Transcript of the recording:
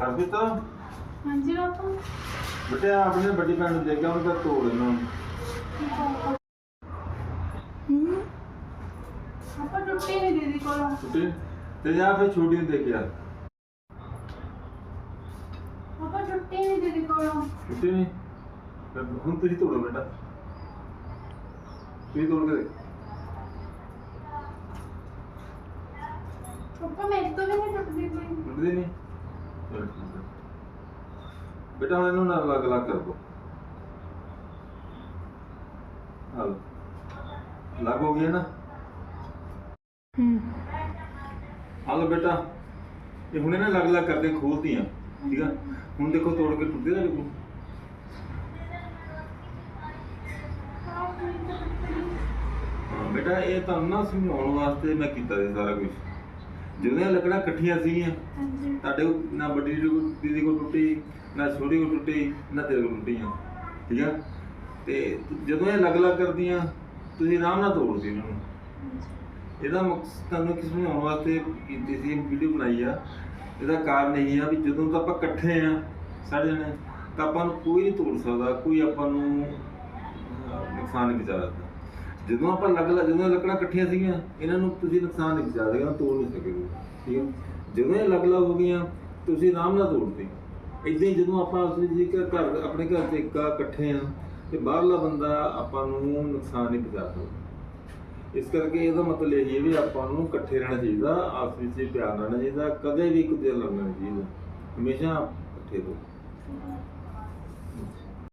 ਹਰਜੀਤ ਹਾਂਜੀ ਬਾਪੂ। ਬੇਟੇ ਆਪਣੇ ਵੱਡੀ ਭੈਣ ਨੂੰ ਦੇਖਿਆ ਉਹਨੂੰ ਤਾਂ ਤੋੜ ਇਹਨਾਂ। ਨੂੰ ਹੂੰ? ਆਪਾਂ ਟੁੱਟੀ ਨਹੀਂ ਦੀਦੀ ਕੋਲੋਂ। ਛੁੱਟੀ ਤੇ ਜਾ ਫਿਰ ਛੋਟੀ ਨੂੰ ਦੇਖਿਆ। ਆਪਾਂ ਟੁੱਟੀ ਨਹੀਂ ਦੀਦੀ ਕੋਲੋਂ। ਛੁੱਟੀ ਨਹੀਂ ਫਿਰ ਹੁਣ ਤੁਸੀਂ ਤੋੜੋ ਬੇਟਾ। ਤੁਸੀਂ ਤੋੜ ਕੇ ਦੇਖ। ਪਾਪਾ ਮੇਰੇ ਤੋਂ ਵੀ ਨਹੀਂ ਟੁੱਟਦੀ ਕੋਈ। ਟੁੱਟਦੀ ਨਹੀਂ। ਚਲੋ ਠੀਕ ਹੈ। ਬੇਟਾ ਹੁਣ ਇਹਨੂੰ ਨਾ ਅਲੱਗ ਅਲੱਗ ਕਰ। ਦੋ ਹਾਲ ਲੱਗ ਹੋ ਗਿਆ ਨਾ। ਹੂੰ। ਹਾਲ ਬੇਟਾ। ਇਹ ਹੁਣੇ ਨਾ ਅਲੱਗ ਅਲੱਗ ਕਰਦੇ ਖੋਲਦੀਆਂ ਠੀਕ ਆ? ਹੁਣ ਦੇਖੋ ਤੋੜ ਕੇ ਟੁੱਟਦੇ ਨਾ ਦੇਖੋ। ਹਾਂ ਬੇਟਾ ਇਹ ਤੁਹਾਨੂੰ ਨਾ ਸਮਝਾਉਣ ਵਾਸਤੇ ਮੈਂ ਕੀਤਾ ਸੀ ਸਾਰਾ ਕੁਝ ਇਹ ਲੱਕੜਾਂ ਇਕੱਠੀਆਂ ਸੀਗੀਆਂ। ਹਾਂਜੀ। ਤੁਹਾਡੇ ਕੋਲ ਨਾ ਵੱਡੀ ਦੀਦੀ ਕੋਲ- ਟੁੱਟੀ ਨਾ ਛੋਟੀ ਕੋਲ ਟੁੱਟੀ ਨਾ ਤੇਰੇ ਕੋਲ ਟੁੱਟੀਆਂ। ਠੀਕ ਆ? ਤੇ ਜਦੋਂ ਇਹ ਅਲੱਗ-ਅਲੱਗ ਕਰਦੀਆਂ ਤੁਸੀਂ ਆਰਾਮ ਨਾਲ ਤੋੜਦੇ ਇਹਨਾਂ ਨੂੰ। ਇਹਦਾ ਮਕਸਦ ਤੁਹਾਨੂੰ ਕਿਸ ਨੂੰ ਆਉਣ ਵਾਸਤੇ ਕੀਤੀ ਸੀ ਵੀਡੀਓ ਬਣਾਈ ਆ। ਇਹਦਾ ਕਾਰਨ ਇਹ ਆ ਵੀ ਜਦੋਂ ਤਾਂ ਆਪਾਂ ਇਕੱਠੇ ਆ ਸਾਰੇ ਜਣੇ ਤਾਂ ਆਪਾਂ ਨੂੰ ਕੋਈ ਨਹੀਂ ਤੋੜ ਸਕਦਾ ਕੋਈ ਆਪਾਂ ਨੂੰ ਨੁਕਸਾਨ ਨਹੀਂ ਪਹੁੰਚਾ ਸਕਦਾ। ਜਦੋਂ ਆਪਾਂ ਅਲੱਗ ਅਲੱਗ ਜਦੋਂ ਲੱਕੜਾਂ ਇਕੱਠੀਆਂ ਸੀਗੀਆਂ, ਇਹਨਾਂ ਨੂੰ ਤੁਸੀਂ ਨੁਕਸਾਨ ਨਹੀਂ ਪਹੁੰਚਾ ਸਕਦੇ ਤੋੜ ਨਹੀਂ ਸਕੋਗੇ, ਠੀਕ ਹੈ? ਜਦੋਂ ਇਹ ਅਲੱਗ ਅਲੱਗ ਹੋ ਗਈਆਂ, ਤੁਸੀਂ ਆਰਾਮ ਨਾਲ ਤੋੜਦੇ। ਇਦਾਂ ਹੀ ਜਦੋਂ ਆਪਾਂ ਉਸ ਵਿੱਚ ਘਰ, ਆਪਣੇ ਘਰ 'ਚ ਇੱਕ ਇਕੱਠੇ ਆ ਤੇ ਬਾਹਰਲਾ ਬੰਦਾ ਆਪਾਂ ਨੂੰ ਨੁਕਸਾਨ ਨਹੀਂ ਪਹੁੰਚਾ ਸਕਦਾ। ਇਸ ਕਰਕੇ ਇਹਦਾ ਮਤਲਬ ਇਹ ਹੈ ਵੀ ਆਪਾਂ ਨੂੰ ਇਕੱਠੇ ਰਹਿਣਾ ਚਾਹੀਦਾ, ਆਪਸ ਵਿੱਚ ਪਿਆਰ ਰਹਿਣਾ ਚਾਹੀਦਾ, ਕਦੇ ਵੀ ਕੁਝ ਲੜਨਾ ਨਹੀਂ ਚਾਹੀਦਾ। ਹਮੇਸ਼ਾ ਇਕੱਠੇ ਰਹੋ।